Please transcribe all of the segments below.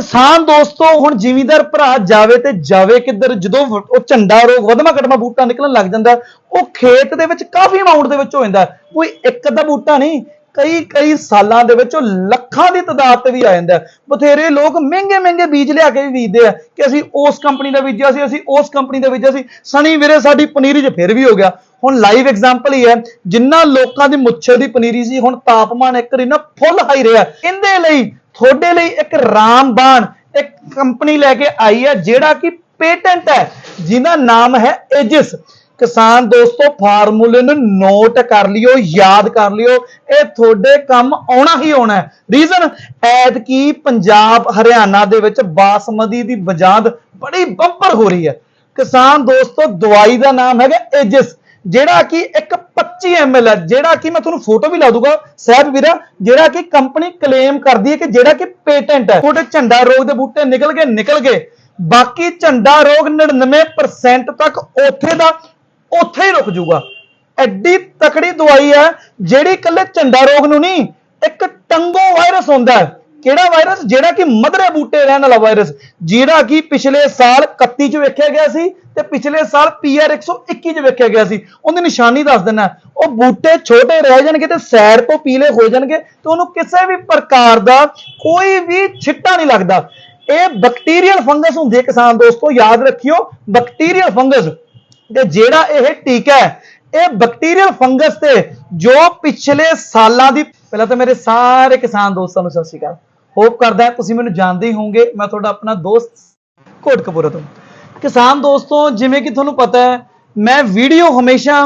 ਕਿਸਾਨ ਦੋਸਤੋ, ਹੁਣ ਜ਼ਿਮੀਂਦਾਰ ਭਰਾ ਜਾਵੇ ਤੇ ਜਾਵੇ ਕਿੱਧਰ? ਜਦੋਂ ਉਹ ਝੰਡਾ ਰੋਗ ਵਧਮਾ ਘਟਮਾ ਬੂਟਾ ਨਿਕਲਣ ਲੱਗ ਜਾਂਦਾ, ਉਹ ਖੇਤ ਦੇ ਵਿੱਚ ਕਾਫੀ ਅਮਾਉਂਟ ਦੇ ਵਿੱਚ ਹੋ ਜਾਂਦਾ। ਕੋਈ ਇੱਕ ਅੱਧਾ ਬੂਟਾ ਨਹੀਂ, ਕਈ ਕਈ ਸਾਲਾਂ ਦੇ ਵਿੱਚ ਉਹ ਲੱਖਾਂ ਦੀ ਤਾਦਾਦ ਤੇ ਵੀ ਆ ਜਾਂਦਾ। ਬਥੇਰੇ ਲੋਕ ਮਹਿੰਗੇ ਮਹਿੰਗੇ ਬੀਜ ਲਿਆ ਕੇ ਵੀ ਬੀਜਦੇ ਆ ਕਿ ਅਸੀਂ ਉਸ ਕੰਪਨੀ ਦਾ ਬੀਜਿਆ ਸੀ, ਅਸੀਂ ਉਸ ਕੰਪਨੀ ਦਾ ਬੀਜਿਆ ਸੀ। ਸਣੀ ਵੀਰੇ, ਸਾਡੀ ਪਨੀਰੀ 'ਚ ਫਿਰ ਵੀ ਹੋ ਗਿਆ। ਹੁਣ ਲਾਈਵ ਐਗਜ਼ਾਮਪਲ ਹੀ ਹੈ, ਜਿੰਨਾ ਲੋਕਾਂ ਦੀ ਮੁੱਛਰ ਦੀ ਪਨੀਰੀ ਸੀ, ਹੁਣ ਤਾਪਮਾਨ ਇੱਕ ਵਾਰੀ ਨਾ ਫੁੱਲ ਹਾਈ ਰਿਹਾ। ਇਹਦੇ ਲਈ ਤੁਹਾਡੇ ਲਈ ਇੱਕ ਰਾਮਬਾਣ, ਇੱਕ ਕੰਪਨੀ ਲੈ ਕੇ ਆਈ ਹੈ, ਜਿਹੜਾ ਕਿ ਪੇਟੈਂਟ ਹੈ ਜਿਹਦਾ ਨਾਮ ਹੈ ਏਜਿਸ। ਕਿਸਾਨ ਦੋਸਤੋ, ਫਾਰਮੂਲੇ ਨੂੰ ਨੋਟ ਕਰ ਲਿਓ, ਯਾਦ ਕਰ ਲਿਓ, ਇਹ ਤੁਹਾਡੇ ਕੰਮ ਆਉਣਾ ਹੀ ਆਉਣਾ ਹੈ। ਰੀਜ਼ਨ ਐਦ ਕੀ ਪੰਜਾਬ, ਹਰਿਆਣਾ ਦੇ ਵਿੱਚ ਬਾਸਮਤੀ ਦੀ ਬਜਾਦ ਬੜੀ ਬੰਪਰ ਹੋ ਰਹੀ ਹੈ। ਕਿਸਾਨ ਦੋਸਤੋ, ਦਵਾਈ ਦਾ ਨਾਮ ਹੈਗਾ ਏਜਿਸ। ਜਿਹੜਾ ਕਿ ਇੱਕ 25 ml ਹੈ, ਜਿਹੜਾ ਕਿ ਮੈਂ ਤੁਹਾਨੂੰ ਫੋਟੋ ਵੀ ਲਾ ਦੂੰਗਾ ਸਾਹਿਬ ਵੀਰਾ, ਜਿਹੜਾ ਕਿ ਕੰਪਨੀ ਕਲੇਮ ਕਰਦੀ ਹੈ ਕਿ ਜਿਹੜਾ ਕਿ ਪੇਟੈਂਟ ਹੈ, ਤੁਹਾਡੇ ਝੰਡਾ ਰੋਗ ਦੇ ਬੂਟੇ ਨਿਕਲ ਗਏ ਨਿਕਲ ਗਏ। ਬਾਕੀ ਝੰਡਾ ਰੋਗ 99% ਤੱਕ ਉੱਥੇ ਦਾ ਉੱਥੇ ਹੀ ਰੁਕ ਜਾਊਗਾ। ਐਡੀ ਤਕੜੀ ਦਵਾਈ ਹੈ, ਜਿਹੜੀ ਇਕੱਲੇ ਝੰਡਾ ਰੋਗ ਨੂੰ ਨਹੀਂ, ਇੱਕ ਟੰਗੋ ਵਾਇਰਸ ਹੁੰਦਾ ਹੈ। ਕਿਹੜਾ ਵਾਇਰਸ ਜਿਹੜਾ ਕਿ ਮਧਰੇ ਬੂਟੇ ਰਹਿਣ ਵਾਲਾ ਵਾਇਰਸ ਜਿਹੜਾ ਕਿ ਪਿਛਲੇ ਸਾਲ 31 ਚ ਵੇਖਿਆ ਗਿਆ ਸੀ ਤੇ ਪਿਛਲੇ ਸਾਲ PR 121 ਚ ਵੇਖਿਆ ਗਿਆ ਸੀ। ਉਹਦੀ ਨਿਸ਼ਾਨੀ ਦੱਸ ਦਿੰਨਾ ਉਹ ਬੂਟੇ ਛੋਟੇ ਰਹਿ ਜਾਣਗੇ ਤੇ ਸੈਰ ਤੋਂ ਪੀਲੇ ਹੋ ਜਾਣਗੇ ਤੇ ਉਹਨੂੰ ਕਿਸੇ ਵੀ ਪ੍ਰਕਾਰ ਦਾ ਕੋਈ ਵੀ ਛਿੱਟਾ ਨਹੀਂ ਲੱਗਦਾ। ਇਹ ਬੈਕਟੀਰੀਅਲ ਫੰਗਸ ਹੁੰਦੀ ਹੈ ਕਿਸਾਨ ਦੋਸਤੋ, ਯਾਦ ਰੱਖਿਓ ਬੈਕਟੀਰੀਅਲ ਫੰਗਸ ਤੇ ਜਿਹੜਾ ਇਹ ਟੀਕਾ ਹੈ, ਇਹ ਬੈਕਟੀਰੀਅਲ ਫੰਗਸ ਤੇ ਜੋ ਪਿਛਲੇ ਸਾਲਾਂ ਦੀ ਪਹਿਲਾਂ ਤਾਂ ਮੇਰੇ ਸਾਰੇ ਕਿਸਾਨ ਦੋਸਤਾਂ ਨੂੰ ਸਤਿ ਸ਼੍ਰੀ ਅਕਾਲ। ਹੋਪ ਕਰਦਾ ਤੁਸੀਂ ਮੈਨੂੰ ਜਾਣਦੇ ਹੀ ਹੋਵੋਗੇ, ਮੈਂ ਤੁਹਾਡਾ ਆਪਣਾ ਦੋਸਤ ਕੋਟਕਪੂਰਾ ਤੋਂ ਕਿਸਾਨ ਦੋਸਤੋ, ਜਿਵੇਂ ਕਿ ਤੁਹਾਨੂੰ ਪਤਾ ਹੈ, ਮੈਂ ਵੀਡੀਓ ਹਮੇਸ਼ਾ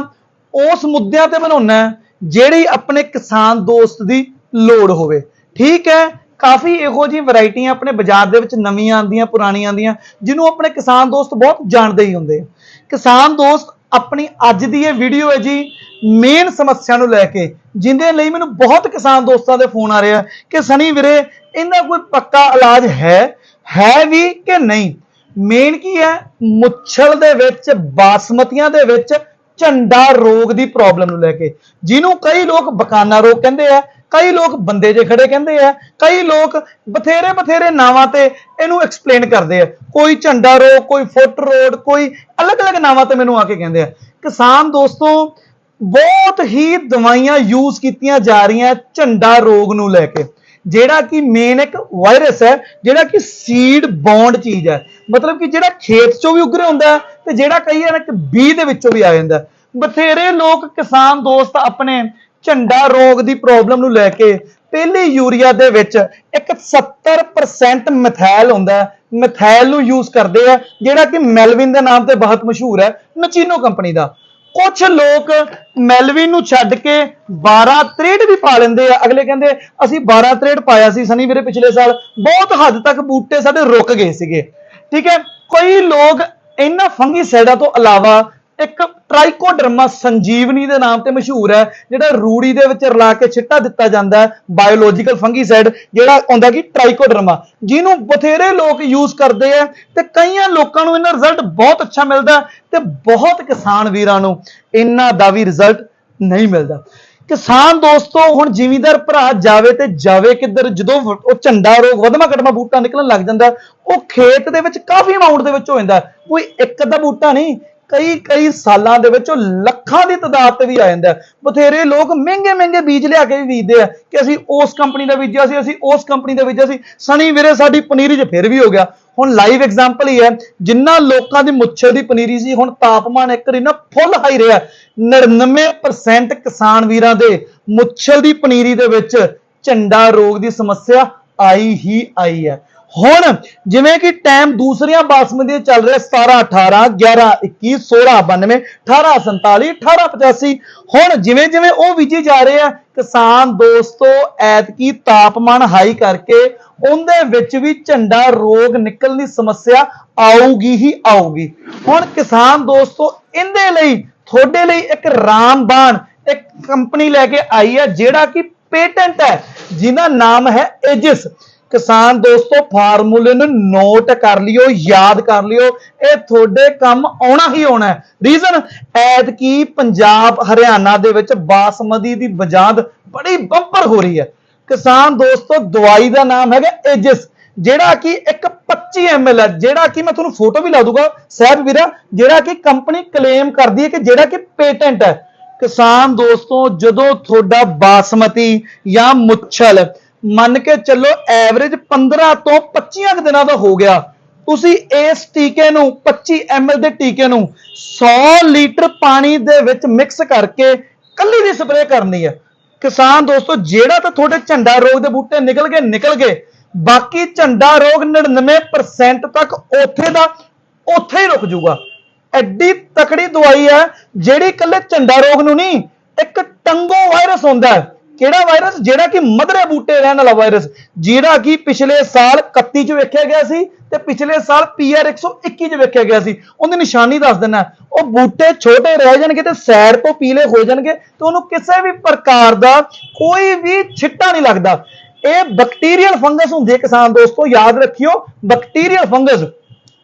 ਉਸ ਮੁੱਦਿਆਂ ਤੇ ਬਣਾਉਣਾ ਜਿਹੜੀ ਆਪਣੇ ਕਿਸਾਨ ਦੋਸਤ ਦੀ ਲੋੜ ਹੋਵੇ। ਠੀਕ ਹੈ, ਕਾਫੀ ਇਹੋ ਜਿਹੀ ਵੈਰਾਈਟੀਆਂ ਆਪਣੇ ਬਾਜ਼ਾਰ ਦੇ ਵਿੱਚ ਨਵੀਆਂ ਆਉਂਦੀਆਂ, ਪੁਰਾਣੀਆਂ ਆਉਂਦੀਆਂ, ਜਿਹਨੂੰ ਆਪਣੇ ਕਿਸਾਨ ਦੋਸਤ ਬਹੁਤ ਜਾਣਦੇ ਹੀ ਹੁੰਦੇ। ਕਿਸਾਨ ਦੋਸਤ ਆਪਣੀ ਅੱਜ ਦੀ ਇਹ ਵੀਡੀਓ ਹੈ ਜੀ ਮੇਨ ਸਮੱਸਿਆ ਨੂੰ ਲੈ ਕੇ, ਜਿੰਦੇ ਲਈ ਮੈਨੂੰ ਬਹੁਤ ਕਿਸਾਨ ਦੋਸਤਾਂ ਦੇ ਫੋਨ ਆ ਰਿਹਾ ਕਿ ਸਨੀ ਵੀਰੇ ਇਹਦਾ ਕੋਈ ਪੱਕਾ ਇਲਾਜ ਹੈ? ਹੈ ਵੀ ਕਿ ਨਹੀਂ? ਮੇਨ ਕੀ ਹੈ? ਮੁੱਛਲ ਦੇ ਵਿੱਚ, ਬਾਸਮਤੀਆਂ ਦੇ ਵਿੱਚ ਝੰਡਾ ਰੋਗ ਦੀ ਪ੍ਰੋਬਲਮ ਨੂੰ ਲੈ ਕੇ, ਜਿਹਨੂੰ ਕਈ ਲੋਕ ਬਕਾਨਾ ਰੋਗ ਕਹਿੰਦੇ ਆ ਕਈ ਲੋਕ ਬੰਦੇ ਜੇ ਖੜੇ ਕਹਿੰਦੇ ਆ, ਕਈ ਲੋਕ ਬਥੇਰੇ ਬਥੇਰੇ ਨਾਵਾਂ ਤੇ ਇਹਨੂੰ ਐਕਸਪਲੇਨ ਕਰਦੇ ਆ। ਕੋਈ ਝੰਡਾ ਰੋਗ ਕੋਈ ਫੁੱਟ ਰੋਡ, ਕੋਈ ਅਲੱਗ-ਅਲੱਗ ਨਾਵਾਂ ਤੇ ਮੈਨੂੰ ਆ ਕੇ ਕਹਿੰਦੇ ਆ। ਕਿਸਾਨ ਦੋਸਤੋ, ਬਹੁਤ ਹੀ ਦਵਾਈਆਂ ਯੂਜ਼ ਕੀਤੀਆਂ ਜਾ ਰਹੀਆਂ ਝੰਡਾ ਰੋਗ ਨੂੰ ਲੈ ਕੇ। ਜਿਹੜਾ ਕਿ ਮੇਨ ਇੱਕ ਵਾਇਰਸ ਹੈ, ਜਿਹੜਾ ਕਿ ਸੀਡ ਬੌਂਡ ਚੀਜ਼ ਹੈ। ਮਤਲਬ ਕਿ ਜਿਹੜਾ ਖੇਤ ਚੋਂ ਵੀ ਉਗਰੇ ਹੁੰਦਾ ਤੇ ਜਿਹੜਾ ਕਈ ਵਾਰ ਇੱਕ ਬੀ ਦੇ ਵਿੱਚੋਂ ਵੀ ਆ ਜਾਂਦਾ। ਬਥੇਰੇ ਲੋਕ ਕਿਸਾਨ ਦੋਸਤ ਆਪਣੇ ਝੰਡਾ ਰੋਗ ਦੀ ਪ੍ਰੋਬਲਮ ਨੂੰ ਲੈ ਕੇ ਪਹਿਲੀ ਯੂਰੀਆ ਦੇ ਵਿੱਚ ਇੱਕ 70% ਮਿਥਾਇਲ ਹੁੰਦਾ ਹੈ। ਮਿਥਾਇਲ ਨੂੰ ਯੂਜ਼ ਕਰਦੇ ਆ, ਜਿਹੜਾ ਕਿ ਮੈਲਵਿਨ ਦੇ ਨਾਮ ਤੇ ਬਹੁਤ ਮਸ਼ਹੂਰ ਹੈ, ਮਚੀਨੋ ਕੰਪਨੀ ਦਾ। ਕੁਝ ਲੋਕ ਮੈਲਵਿਨ ਨੂੰ ਛੱਡ ਕੇ 12 63 ਵੀ ਪਾ ਲੈਂਦੇ ਆ। ਅਗਲੇ ਕਹਿੰਦੇ, ਅਸੀਂ 12 63 ਪਾਇਆ ਸੀ ਸਨੀ ਵੀਰੇ ਪਿਛਲੇ ਸਾਲ। ਬਹੁਤ ਹੱਦ ਤੱਕ ਬੂਟੇ ਸਾਡੇ ਰੁਕ ਗਏ ਸੀਗੇ। ਠੀਕ ਹੈ? ਕਈ ਲੋਕ ਇਹਨਾਂ ਫੰਗੀਸਾਈਡਾਂ ਤੋਂ ਇਲਾਵਾ ਇੱਕ ਟ੍ਰਾਈਕੋਡਰਮਾ ਸੰਜੀਵਨੀ ਦੇ ਨਾਮ ਤੇ ਮਸ਼ਹੂਰ ਹੈ, ਜਿਹੜਾ ਰੂੜੀ ਦੇ ਵਿੱਚ ਰਲਾ ਕੇ ਛਿੱਟਾ ਦਿੱਤਾ ਜਾਂਦਾ ਹੈ ਬਾਇਓਲੋਜੀਕਲ ਫੰਗੀਸਾਈਡ ਜਿਹੜਾ ਆਉਂਦਾ ਕਿ ਟ੍ਰਾਈਕੋਡਰਮਾ। ਜਿਹਨੂੰ ਬਥੇਰੇ ਲੋਕ ਯੂਜ਼ ਕਰਦੇ ਆ ਤੇ ਕਈਆਂ ਲੋਕਾਂ ਨੂੰ ਇਹਨਾਂ ਰਿਜ਼ਲਟ ਬਹੁਤ ਅੱਛਾ ਮਿਲਦਾ ਤੇ ਬਹੁਤ ਕਿਸਾਨ ਵੀਰਾਂ ਨੂੰ ਇਹਨਾਂ ਦਾ ਵੀ ਰਿਜ਼ਲਟ ਨਹੀਂ ਮਿਲਦਾ। ਕਿਸਾਨ ਦੋਸਤੋ, ਹੁਣ ਜ਼ਿਮੀਂਦਾਰ ਭਰਾ ਜਾਵੇ ਤੇ ਜਾਵੇ ਕਿੱਧਰ, ਜਦੋਂ ਉਹ ਝੰਡਾ ਰੋਗ ਵਧਮਾ ਘਟਮਾ ਬੂਟਾ ਨਿਕਲਣ ਲੱਗ ਜਾਂਦਾ, ਉਹ ਖੇਤ ਦੇ ਵਿੱਚ ਕਾਫੀ ਅਮਾਉਂਟ ਦੇ ਵਿੱਚ ਹੋ ਜਾਂਦਾ ਕੋਈ ਇੱਕ ਅੱਧਾ ਬੂਟਾ ਨਹੀਂ ਕਈ ਕਈ ਸਾਲਾਂ ਦੇ ਵਿੱਚ ਉਹ ਲੱਖਾਂ ਦੀ ਤਾਦਾਦ ਤੇ ਵੀ ਆ ਜਾਂਦਾ ਬਥੇਰੇ ਲੋਕ ਮਹਿੰਗੇ ਮਹਿੰਗੇ ਬੀਜ ਲਿਆ ਕੇ ਵੀ ਬੀਜਦੇ ਆ ਕਿ ਅਸੀਂ ਉਸ ਕੰਪਨੀ ਦਾ ਬੀਜਿਆ ਸੀ, ਅਸੀਂ ਉਸ ਕੰਪਨੀ ਦਾ ਬੀਜਿਆ ਸੀ। ਸਣੀ ਵੀਰੇ, ਸਾਡੀ ਪਨੀਰੀ 'ਚ ਫਿਰ ਵੀ ਹੋ ਗਿਆ। ਹੁਣ ਲਾਈਵ ਐਗਜ਼ਾਮਪਲ ਹੀ ਹੈ, ਜਿੰਨਾ ਲੋਕਾਂ ਦੀ ਮੁੱਛਰ ਦੀ ਪਨੀਰੀ ਸੀ, ਹੁਣ ਤਾਪਮਾਨ ਇੱਕ ਵਾਰੀ ਨਾ ਫੁੱਲ ਹਾਈ ਰਿਹਾ 99% ਕਿਸਾਨ ਵੀਰਾਂ ਦੇ ਮੁੱਛਰ ਦੀ ਪਨੀਰੀ ਦੇ ਵਿੱਚ ਝੰਡਾ ਰੋਗ ਦੀ ਸਮੱਸਿਆ ਆਈ ਹੀ ਆਈ ਹੈ। ਹੁਣ ਜਿਵੇਂ ਕਿ ਟਾਈਮ ਦੂਸਰੀਆਂ ਬਾਸਮਤੀ ਚੱਲ ਰਿਹਾ 17 18 11 21 16 92 18 47 18 85 ਹੁਣ ਜਿਵੇਂ ਜਿਵੇਂ ਉਹ ਵਿਜੀ ਜਾ ਰਹੇ ਆ, ਕਿਸਾਨ ਦੋਸਤੋ, ਐਤਕੀ ਤਾਪਮਾਨ ਹਾਈ ਕਰਕੇ ਉਹਦੇ ਵਿੱਚ ਵੀ ਝੰਡਾ ਰੋਗ ਨਿਕਲਣ ਦੀ ਸਮੱਸਿਆ ਆਊਗੀ ਹੀ ਆਊਗੀ। ਹੁਣ ਕਿਸਾਨ ਦੋਸਤੋ, ਇਹਦੇ ਲਈ, ਤੁਹਾਡੇ ਲਈ ਇੱਕ ਰਾਮਬਾਨ ਇੱਕ ਕੰਪਨੀ ਲੈ ਕੇ ਆਈ ਹੈ ਜਿਹੜਾ ਕਿ ਪੇਟੈਂਟ ਹੈ, ਜਿਹਦਾ ਨਾਮ ਹੈ ਏਜਿਸ ਕਿਸਾਨ ਦੋਸਤੋ, ਫਾਰਮੂਲੇ ਨੂੰ ਨੋਟ ਕਰ ਲਿਓ, ਯਾਦ ਕਰ ਲਿਓ। ਇਹ ਤੁਹਾਡੇ ਕੰਮ ਆਉਣਾ ਹੀ ਆਉਣਾ ਹੈ। ਰੀਜ਼ਨ ਐਦ ਕੀ ਪੰਜਾਬ, ਹਰਿਆਣਾ ਦੇ ਵਿੱਚ ਬਾਸਮਤੀ ਦੀ ਬਜਾਦ ਬੜੀ ਬੰਪਰ ਹੋ ਰਹੀ ਹੈ। ਕਿਸਾਨ ਦੋਸਤੋ, ਦਵਾਈ ਦਾ ਨਾਮ ਹੈਗਾ ਏਜਿਸ ਜਿਹੜਾ ਕਿ ਇੱਕ 25 ml ਹੈ, ਜਿਹੜਾ ਕਿ ਮੈਂ ਤੁਹਾਨੂੰ ਫੋਟੋ ਵੀ ਲਾ ਦੂੰਗਾ, ਸਾਹਿਬ ਵੀਰਾ, ਜਿਹੜਾ ਕਿ ਕੰਪਨੀ ਕਲੇਮ ਕਰਦੀ ਹੈ ਕਿ ਜਿਹੜਾ ਕਿ ਪੇਟੈਂਟ ਹੈ। ਕਿਸਾਨ ਦੋਸਤੋ, ਜਦੋਂ ਤੁਹਾਡਾ ਬਾਸਮਤੀ ਜਾਂ ਮੁੱਛਲ ਮੰਨ ਕੇ ਚੱਲੋ ਐਵਰੇਜ 15 ਤੋਂ 25 ਕੁ ਦਿਨਾਂ ਦਾ ਹੋ ਗਿਆ। ਤੁਸੀਂ ਇਸ ਟੀਕੇ ਨੂੰ 25 ml ਦੇ ਟੀਕੇ ਨੂੰ 100 ਲੀਟਰ ਪਾਣੀ ਦੇ ਵਿੱਚ ਮਿਕਸ ਕਰਕੇ ਕੱਲੀ ਦੀ ਸਪਰੇਅ ਕਰਨੀ ਹੈ। ਕਿਸਾਨ ਦੋਸਤੋ, ਜਿਹੜਾ ਤਾਂ ਤੁਹਾਡੇ ਝੰਡਾ ਰੋਗ ਦੇ ਬੂਟੇ ਨਿਕਲ ਗਏ ਨਿਕਲ ਗਏ। ਬਾਕੀ ਝੰਡਾ ਰੋਗ 99% ਤੱਕ ਉੱਥੇ ਦਾ, ਉੱਥੇ ਹੀ ਰੁਕ ਜਾਊਗਾ। ਐਡੀ ਤਕੜੀ ਦਵਾਈ ਹੈ, ਜਿਹੜੀ ਇਕੱਲੇ ਝੰਡਾ ਰੋਗ ਨੂੰ ਨਹੀਂ, ਇੱਕ ਟੰਗੋ ਵਾਇਰਸ ਹੁੰਦਾ ਹੈ। ਕਿਹੜਾ ਵਾਇਰਸ ਜਿਹੜਾ ਕਿ ਮਧਰੇ ਬੂਟੇ ਰਹਿਣ ਵਾਲਾ ਵਾਇਰਸ ਜਿਹੜਾ ਕਿ ਪਿਛਲੇ ਸਾਲ 31 ਚ ਵੇਖਿਆ ਗਿਆ ਸੀ ਤੇ ਪਿਛਲੇ ਸਾਲ PR 121 ਚ ਵੇਖਿਆ ਗਿਆ ਸੀ। ਉਹਦੀ ਨਿਸ਼ਾਨੀ ਦੱਸ ਦਿੰਦਾ ਉਹ ਬੂਟੇ ਛੋਟੇ ਰਹਿ ਜਾਣਗੇ ਤੇ ਸੈਰ ਤੋਂ ਪੀਲੇ ਹੋ ਜਾਣਗੇ ਤੇ ਉਹਨੂੰ ਕਿਸੇ ਵੀ ਪ੍ਰਕਾਰ ਦਾ ਕੋਈ ਵੀ ਛਿੱਟਾ ਨਹੀਂ ਲੱਗਦਾ। ਇਹ ਬੈਕਟੀਰੀਅਲ ਫੰਗਸ ਹੁੰਦੀ ਹੈ ਕਿਸਾਨ ਦੋਸਤੋ, ਯਾਦ ਰੱਖਿਓ ਬੈਕਟੀਰੀਅਲ ਫੰਗਸ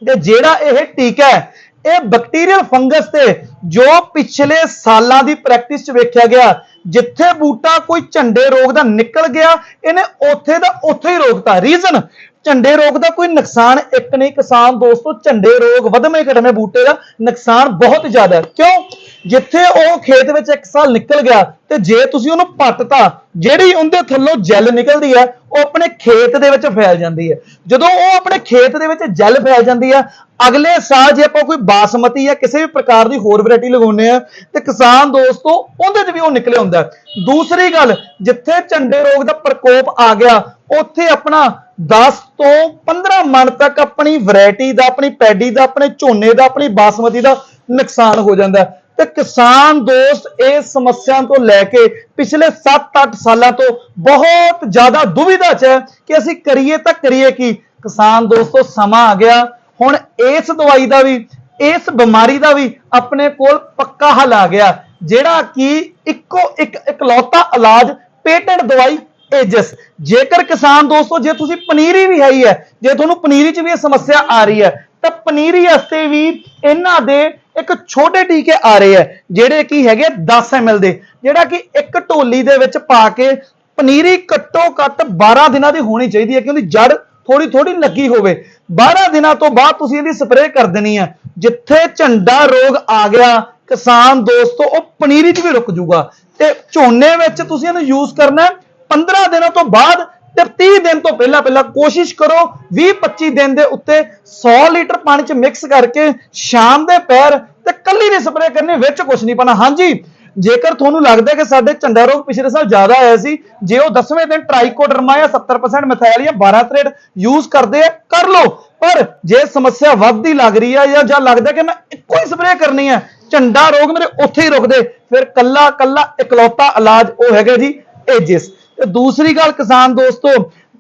ਤੇ ਜਿਹੜਾ ਇਹ ਟੀਕਾ ਹੈ ਇਹ ਬੈਕਟੀਰੀਅਲ ਫੰਗਸ ਤੇ ਜੋ ਪਿਛਲੇ ਸਾਲਾਂ ਦੀ ਪ੍ਰੈਕਟਿਸ 'ਚ ਵੇਖਿਆ ਗਿਆ, ਜਿੱਥੇ ਬੂਟਾ ਕੋਈ ਝੰਡੇ ਰੋਗ ਦਾ ਨਿਕਲ ਗਿਆ, ਇਹਨੇ ਉੱਥੇ ਦਾ ਉੱਥੇ ਹੀ ਰੋਕਤਾ। ਰੀਜ਼ਨ ਝੰਡੇ ਰੋਗ ਦਾ ਕੋਈ ਨੁਕਸਾਨ ਇੱਕ ਨਹੀਂ, ਕਿਸਾਨ ਦੋਸਤੋ, ਝੰਡੇ ਰੋਗ, ਵਧਵੇਂ ਘਟਵੇਂ ਬੂਟੇ ਦਾ ਨੁਕਸਾਨ ਬਹੁਤ ਜ਼ਿਆਦਾ ਹੈ। ਕਿਉਂ? ਜਿੱਥੇ ਉਹ ਖੇਤ ਵਿੱਚ ਇੱਕ ਸਾਲ ਨਿਕਲ ਗਿਆ ਤੇ ਜੇ ਤੁਸੀਂ ਉਹਨੂੰ ਪੱਟਤਾ, ਜਿਹੜੀ ਉਹਦੇ ਥੱਲੋਂ ਜੈਲ ਨਿਕਲਦੀ ਹੈ ਉਹ ਆਪਣੇ ਖੇਤ ਦੇ ਵਿੱਚ ਫੈਲ ਜਾਂਦੀ ਹੈ ਜਦੋਂ ਉਹ ਆਪਣੇ ਖੇਤ ਦੇ ਵਿੱਚ ਜੈਲ ਫੈਲ ਜਾਂਦੀ ਹੈ ਅਗਲੇ ਸਾਲ ਜੇ ਆਪਾਂ ਕੋਈ ਬਾਸਮਤੀ ਜਾਂ ਕਿਸੇ ਵੀ ਪ੍ਰਕਾਰ ਦੀ ਹੋਰ ਵੈਰਾਈਟੀ ਲਗਾਉਂਦੇ ਆ, ਤੇ ਕਿਸਾਨ ਦੋਸਤੋ, ਉਹਦੇ 'ਚ ਵੀ ਉਹ ਨਿਕਲੇ ਹੁੰਦਾ। ਦੂਸਰੀ ਗੱਲ, ਜਿੱਥੇ ਝੰਡੇ ਰੋਗ ਦਾ ਪ੍ਰਕੋਪ ਆ ਗਿਆ, ਉੱਥੇ ਆਪਣਾ 10 ਤੋਂ 15 ਮਣ ਤੱਕ ਆਪਣੀ ਵੈਰਾਈਟੀ ਦਾ, ਆਪਣੀ ਪੈਡੀ ਦਾ, ਆਪਣੇ ਝੋਨੇ ਦਾ, ਆਪਣੀ ਬਾਸਮਤੀ ਦਾ ਨੁਕਸਾਨ ਹੋ ਜਾਂਦਾ। ਤੇ ਕਿਸਾਨ ਦੋਸਤ ਇਸ ਸਮੱਸਿਆ ਤੋਂ ਲੈ ਕੇ ਪਿਛਲੇ 7-8 ਸਾਲਾਂ ਤੋਂ ਬਹੁਤ ਜ਼ਿਆਦਾ ਦੁਵਿਧਾ 'ਚ ਹੈ ਕਿ ਅਸੀਂ ਕਰੀਏ ਤਾਂ ਕਰੀਏ ਕੀ। ਕਿਸਾਨ ਦੋਸਤੋ, ਸਮਾਂ ਆ ਗਿਆ। ਹੁਣ ਇਸ ਦਵਾਈ ਦਾ ਵੀ, ਇਸ ਬਿਮਾਰੀ ਦਾ ਵੀ ਆਪਣੇ ਕੋਲ ਪੱਕਾ ਹੱਲ ਆ ਗਿਆ, ਜਿਹੜਾ ਕਿ ਇੱਕੋ ਇੱਕ ਇਕਲੌਤਾ ਇਲਾਜ ਪੇਟੈਂਟ ਦਵਾਈ ਏਜਸ। ਜੇਕਰ ਕਿਸਾਨ ਦੋਸਤੋ, ਜੇ ਤੁਸੀਂ ਪਨੀਰੀ ਵੀ ਹੈ ਹੀ ਹੈ, ਜੇ ਤੁਹਾਨੂੰ ਪਨੀਰੀ 'ਚ ਵੀ ਇਹ ਸਮੱਸਿਆ ਆ ਰਹੀ ਹੈ, ਤਾਂ ਪਨੀਰੀ ਵਾਸਤੇ ਵੀ ਇਹਨਾਂ ਦੇ ਇੱਕ ਛੋਟੇ ਟੀਕੇ ਆ ਰਹੇ ਆ, ਜਿਹੜੇ ਕੀ ਹੈਗੇ 10 ml ਦੇ, ਜਿਹੜਾ ਕਿ ਇੱਕ ਢੋਲੀ ਦੇ ਵਿੱਚ ਪਾ ਕੇ ਪਨੀਰੀ ਘੱਟੋ ਘੱਟ 12 ਦਿਨਾਂ ਦੀ ਹੋਣੀ ਚਾਹੀਦੀ ਹੈ ਕਿਉਂਕਿ ਜੜ ਥੋੜੀ ਥੋੜੀ ਲੱਗੀ ਹੋਵੇ। 12 ਦਿਨਾਂ ਤੋਂ ਬਾਅਦ ਤੁਸੀਂ ਇਹਦੀ ਸਪਰੇਅ ਕਰ ਦੇਣੀ ਹੈ ਜਿੱਥੇ ਝੰਡਾ ਰੋਗ ਆ ਗਿਆ, ਕਿਸਾਨ ਦੋਸਤੋ, ਉਹ ਪਨੀਰੀ 'ਚ ਵੀ ਰੁਕ ਜਾਊਗਾ ਤੇ ਝੋਨੇ ਵਿੱਚ ਤੁਸੀਂ ਇਹਨੂੰ ਯੂਜ਼ ਕਰਨਾ ਹੈ 15 ਦਿਨਾਂ ਤੋਂ ਬਾਅਦ ਤੇ 30 ਦਿਨ ਤੋਂ ਪਹਿਲਾਂ ਪਹਿਲਾਂ ਕੋਸ਼ਿਸ਼ ਕਰੋ 20-25 ਦਿਨ ਦੇ ਉੱਤੇ 100 ਲੀਟਰ ਪਾਣੀ 'ਚ ਮਿਕਸ ਕਰਕੇ ਸ਼ਾਮ ਦੇ ਪੈਰ ਤੇ ਕੱਲੀ ਦੀ ਸਪਰੇਅ ਕਰਨੀ ਵਿੱਚ ਕੁਝ ਨਹੀਂ ਪਾਣਾ ਹਾਂਜੀ, ਜੇਕਰ ਤੁਹਾਨੂੰ ਲੱਗਦਾ ਕਿ ਸਾਡੇ ਝੰਡਾ ਰੋਗ ਪਿਛਲੇ ਸਾਲ ਜ਼ਿਆਦਾ ਆਇਆ ਸੀ, ਜੇ ਉਹ 10ਵੇਂ ਦਿਨ ਟ੍ਰਾਈਕੋਡਰਮਾ ਜਾਂ 70% ਮਿਥਾਇਲ ਜਾਂ 12 ਤਰੇਡ ਯੂਜ਼ ਕਰਦੇ ਆ, ਕਰ ਲਓ। ਪਰ ਜੇ ਸਮੱਸਿਆ ਵੱਧਦੀ ਲੱਗ ਰਹੀ ਹੈ ਜਾਂ ਜਾਂ ਲੱਗਦਾ ਕਿ ਮੈਂ ਇੱਕੋ ਹੀ ਸਪਰੇਅ ਕਰਨੀ ਹੈ ਝੰਡਾ ਰੋਗ ਮੇਰੇ ਉੱਥੇ ਹੀ ਰੁਕਦੇ। ਫਿਰ ਕੱਲਾ ਕੱਲਾ ਇਕਲੌਤਾ ਇਲਾਜ ਉਹ ਹੈਗਾ ਜੀ ਏਜਿਸ ਤੇ ਦੂਸਰੀ ਗੱਲ ਕਿਸਾਨ ਦੋਸਤੋ,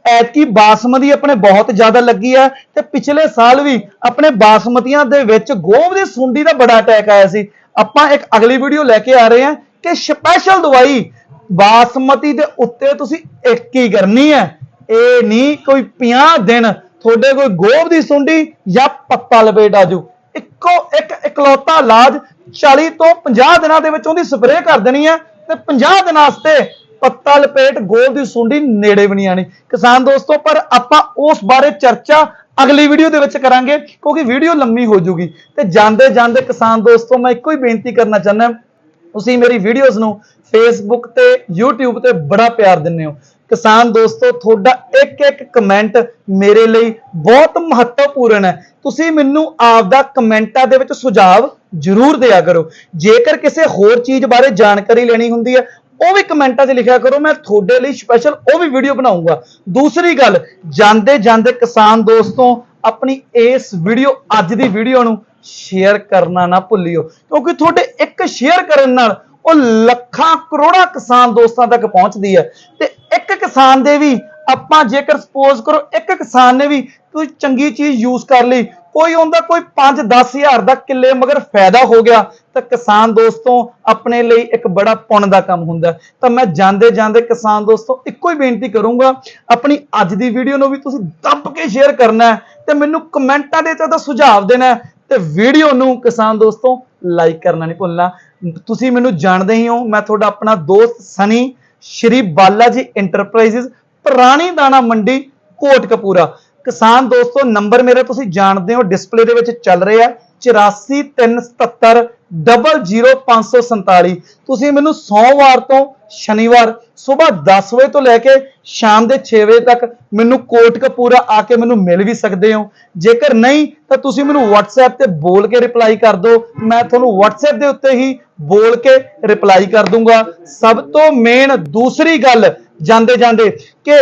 ਐਤਕੀ ਬਾਸਮਤੀ ਆਪਣੇ ਬਹੁਤ ਜ਼ਿਆਦਾ ਲੱਗੀ ਹੈ ਤੇ ਪਿਛਲੇ ਸਾਲ ਵੀ ਆਪਣੇ ਬਾਸਮਤੀਆਂ ਦੇ ਵਿੱਚ ਗੋਭ ਦੀ ਸੁੰਡੀ ਦਾ ਬੜਾ ਅਟੈਕ ਆਇਆ ਸੀ। ਆਪਾਂ ਇੱਕ ਅਗਲੀ ਵੀਡੀਓ ਲੈ ਕੇ ਆ ਰਹੇ ਹਾਂ ਕਿ ਸਪੈਸ਼ਲ ਦਵਾਈ ਬਾਸਮਤੀ ਦੇ ਉੱਤੇ ਤੁਸੀਂ ਇੱਕ ਹੀ ਕਰਨੀ ਹੈ। ਇਹ ਨਹੀਂ ਕੋਈ 50 ਦਿਨ ਤੁਹਾਡੇ ਕੋਈ ਗੋਭ ਦੀ ਸੁੰਡੀ ਜਾਂ ਪੱਤਾ ਲਪੇਟ ਆਜੂ। ਇੱਕੋ ਇੱਕ ਇਕਲੌਤਾ ਇਲਾਜ 40 ਤੋਂ 50 ਦਿਨਾਂ ਦੇ ਵਿੱਚ ਉਹਦੀ ਸਪਰੇਅ ਕਰ ਦੇਣੀ ਹੈ ਤੇ 50 ਦਿਨਾਂ ਵਾਸਤੇ ਪੱਤਾ ਲਪੇਟ ਗੋਲ ਦੀ ਸੁੰਡੀ ਨੇੜੇ ਵੀ ਨਹੀਂ ਆਣੀ। ਕਿਸਾਨ ਦੋਸਤੋ, ਪਰ ਆਪਾਂ ਉਸ ਬਾਰੇ ਚਰਚਾ ਅਗਲੀ ਵੀਡੀਓ ਦੇ ਵਿੱਚ ਕਰਾਂਗੇ, ਕਿਉਂਕਿ ਵੀਡੀਓ ਲੰਮੀ ਹੋ ਜੂਗੀ। ਤੇ ਜਾਂਦੇ ਜਾਂਦੇ ਕਿਸਾਨ ਦੋਸਤੋ, ਮੈਂ ਇੱਕੋ ਹੀ ਬੇਨਤੀ ਕਰਨਾ ਚਾਹੁੰਦਾ ਤੁਸੀਂ ਮੇਰੀ ਵੀਡੀਓਜ਼ ਨੂੰ ਫੇਸਬੁੱਕ ਤੇ YouTube ਤੇ ਬੜਾ ਪਿਆਰ ਦਿੰਦੇ ਹੋ। ਕਿਸਾਨ ਦੋਸਤੋ, ਤੁਹਾਡਾ ਇੱਕ ਇੱਕ ਕਮੈਂਟ ਮੇਰੇ ਲਈ ਬਹੁਤ ਮਹੱਤਵਪੂਰਨ ਹੈ। ਤੁਸੀਂ ਮੈਨੂੰ ਆਪਦਾ ਕਮੈਂਟਾਂ ਦੇ ਵਿੱਚ ਸੁਝਾਵ ਜ਼ਰੂਰ ਦਿਆ ਕਰੋ। ਜੇਕਰ ਕਿਸੇ ਹੋਰ ਚੀਜ਼ ਬਾਰੇ ਜਾਣਕਾਰੀ ਲੈਣੀ ਹੁੰਦੀ ਹੈ ਉਹ ਵੀ ਕਮੈਂਟਾਂ 'ਚ ਲਿਖਿਆ ਕਰੋ, ਮੈਂ ਤੁਹਾਡੇ ਲਈ ਸਪੈਸ਼ਲ ਉਹ ਵੀ ਵੀਡੀਓ ਬਣਾਉਂਗਾ। ਦੂਸਰੀ ਗੱਲ, ਜਾਂਦੇ ਜਾਂਦੇ ਕਿਸਾਨ ਦੋਸਤੋ, ਆਪਣੀ ਇਸ ਵੀਡੀਓ ਅੱਜ ਦੀ ਵੀਡੀਓ ਨੂੰ ਸ਼ੇਅਰ ਕਰਨਾ ਨਾ ਭੁੱਲਿਓ। ਕਿਉਂਕਿ ਤੁਹਾਡੇ ਇੱਕ ਸ਼ੇਅਰ ਕਰਨ ਨਾਲ ਉਹ ਲੱਖਾਂ ਕਰੋੜਾਂ ਕਿਸਾਨ ਦੋਸਤਾਂ ਤੱਕ ਪਹੁੰਚਦੀ ਹੈ। ਤੇ ਇੱਕ ਕਿਸਾਨ ਦੇ ਵੀ ਆਪਾਂ ਜੇਕਰ ਸਪੋਜ਼ ਕਰੋ, ਇੱਕ ਕਿਸਾਨ ਨੇ ਵੀ ਕੋਈ ਚੰਗੀ ਚੀਜ਼ ਯੂਜ਼ ਕਰ ਲਈ ਕੋਈ ਉਹਦਾ ਕੋਈ 5-10 ਹਜ਼ਾਰ ਦਾ ਕਿੱਲੇ ਮਗਰ ਫਾਇਦਾ ਹੋ ਗਿਆ, ਤਾਂ ਕਿਸਾਨ ਦੋਸਤੋ ਆਪਣੇ ਲਈ ਇੱਕ ਬੜਾ ਪੁੰਨ ਦਾ ਕੰਮ ਹੁੰਦਾ ਤਾਂ ਮੈਂ ਜਾਂਦੇ ਜਾਂਦੇ ਕਿਸਾਨ ਦੋਸਤੋ ਇੱਕੋ ਹੀ ਬੇਨਤੀ ਕਰੂੰਗਾ, ਆਪਣੀ ਅੱਜ ਦੀ ਵੀਡੀਓ ਨੂੰ ਵੀ ਤੁਸੀਂ ਦੱਬ ਕੇ ਸ਼ੇਅਰ ਕਰਨਾ ਤੇ ਮੈਨੂੰ ਕਮੈਂਟਾਂ ਦੇ ਤਾਂ ਸੁਝਾਅ ਦੇਣਾ ਤੇ ਵੀਡੀਓ ਨੂੰ ਕਿਸਾਨ ਦੋਸਤੋ ਲਾਈਕ ਕਰਨਾ ਨਹੀਂ ਭੁੱਲਣਾ। ਤੁਸੀਂ ਮੈਨੂੰ ਜਾਣਦੇ ਹੀ ਹੋ, ਮੈਂ ਤੁਹਾਡਾ ਆਪਣਾ ਦੋਸਤ ਸਨੀ, ਸ਼੍ਰੀ ਬਾਲਾ ਜੀ ਇੰਟਰਪ੍ਰਾਈਜ਼ਸ ਪੁਰਾਣੀ ਦਾਣਾ ਮੰਡੀ, ਕੋਟਕਪੂਰਾ। ਕਿਸਾਨ ਦੋਸਤੋ, ਨੰਬਰ ਮੇਰਾ ਤੁਸੀਂ ਜਾਣਦੇ ਹੋ ਡਿਸਪਲੇ ਦੇ ਵਿੱਚ ਚੱਲ ਰਿਹਾ 843770 00547 ਤੁਸੀਂ ਮੈਨੂੰ ਸੋਮਵਾਰ ਤੋਂ ਸ਼ਨੀਵਾਰ ਸਵੇਰ 10 ਵਜੇ ਤੋਂ ਲੈ ਕੇ ਸ਼ਾਮ ਦੇ 6 ਵਜੇ ਤੱਕ ਮੈਨੂੰ ਕੋਟਕਪੂਰਾ ਆ ਕੇ ਮੈਨੂੰ ਮਿਲ ਵੀ ਸਕਦੇ ਹੋ। ਜੇਕਰ ਨਹੀਂ, ਤਾਂ ਤੁਸੀਂ ਮੈਨੂੰ WhatsApp ਤੇ ਬੋਲ ਕੇ ਰਿਪਲਾਈ ਕਰ ਦਿਓ। ਮੈਂ ਤੁਹਾਨੂੰ WhatsApp ਦੇ ਉੱਤੇ ਹੀ ਬੋਲ ਕੇ ਰਿਪਲਾਈ ਕਰ ਦੂੰਗਾ। ਸਭ ਤੋਂ ਮੇਨ ਦੂਸਰੀ ਗੱਲ ਜਾਂਦੇ ਜਾਂਦੇ ਕਿ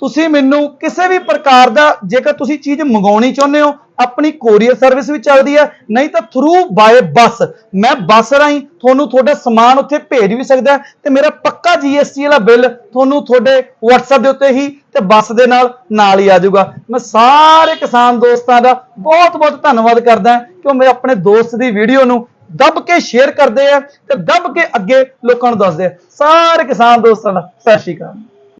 ਤੁਸੀਂ ਮੈਨੂੰ ਕਿਸੇ ਵੀ ਪ੍ਰਕਾਰ ਦਾ ਜੇਕਰ ਤੁਸੀਂ ਚੀਜ਼ ਮੰਗਾਉਣੀ ਚਾਹੁੰਦੇ ਹੋ, ਆਪਣੀ ਕੋਰੀਅਰ ਸਰਵਿਸ ਵੀ ਚੱਲਦੀ ਹੈ, ਨਹੀਂ ਤਾਂ ਥਰੂ ਬਾਏ ਬੱਸ ਮੈਂ ਬੱਸ ਰਾਹੀਂ ਤੁਹਾਨੂੰ ਤੁਹਾਡਾ ਸਮਾਨ ਉੱਥੇ ਭੇਜ ਵੀ ਸਕਦਾ ਤੇ ਮੇਰਾ ਪੱਕਾ GST ਵਾਲਾ ਬਿੱਲ ਤੁਹਾਨੂੰ ਤੁਹਾਡੇ WhatsApp ਦੇ ਉੱਤੇ ਹੀ ਤੇ ਬੱਸ ਦੇ ਨਾਲ ਨਾਲ ਹੀ ਆ ਜਾਊਗਾ। ਮੈਂ ਸਾਰੇ ਕਿਸਾਨ ਦੋਸਤਾਂ ਦਾ ਬਹੁਤ ਬਹੁਤ ਧੰਨਵਾਦ ਕਰਦਾ ਕਿ ਉਹ ਮੇਰੇ ਆਪਣੇ ਦੋਸਤ ਦੀ ਵੀਡੀਓ ਨੂੰ ਦੱਬ ਕੇ ਸ਼ੇਅਰ ਕਰਦੇ ਆ ਤੇ ਦੱਬ ਕੇ ਅੱਗੇ ਲੋਕਾਂ ਨੂੰ ਦੱਸਦੇ ਆ। ਸਾਰੇ ਕਿਸਾਨ ਦੋਸਤਾਂ ਦਾ ਸਤਿ ਸ਼੍ਰੀ ਅਕਾਲ।